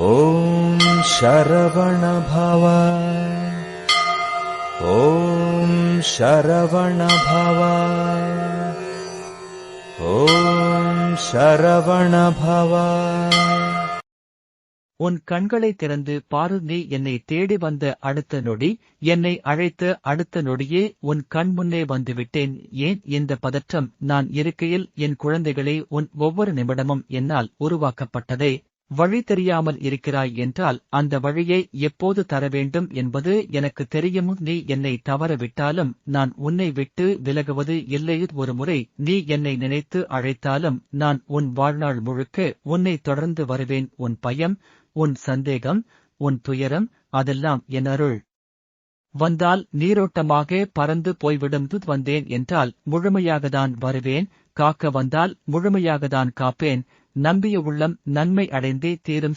ॐ शरवणभव ॐ शरवणभव ॐ शरवणभव உன் கண்களை திறந்து பாரு நீ என்னை தேடி வந்த அடுத்த நொடி என்னை அழைத்த அடுத்த நொடியே உன் கண் முன்னே வந்துவிட்டேன் ஏன் இந்த பதற்றம் நான் இருக்கையில் என் குழந்தைகளே உன் ஒவ்வொரு நிமிடமும் என்னால் உருவாக்கப்பட்டதே வழி தெரியாமல் இருக்கிறாய் என்றால் அந்த வழியை எப்போது தர வேண்டும் என்பது எனக்கு தெரியும்? நீ என்னை தவற விட்டாலும் நான் உன்னை விட்டு விலகுவது இல்லை. ஒரு முறை நீ என்னை நினைத்து அழைத்தாலும் நான் உன் வாழ்நாள் முழுக்க உன்னை தொடர்ந்து வருவேன். உன் பயம் உன் சந்தேகம் உன் துயரம் அதெல்லாம் என் அருள். வந்தால் நீரோட்டமாக பறந்து போய்விடும் வந்தேன் என்றால் முழுமையாகத்தான் வருவேன். காக்க வந்தால் முழுமையாகத்தான் காப்பேன். நம்பிய உள்ளம் நன்மை அடைந்தே தீரும்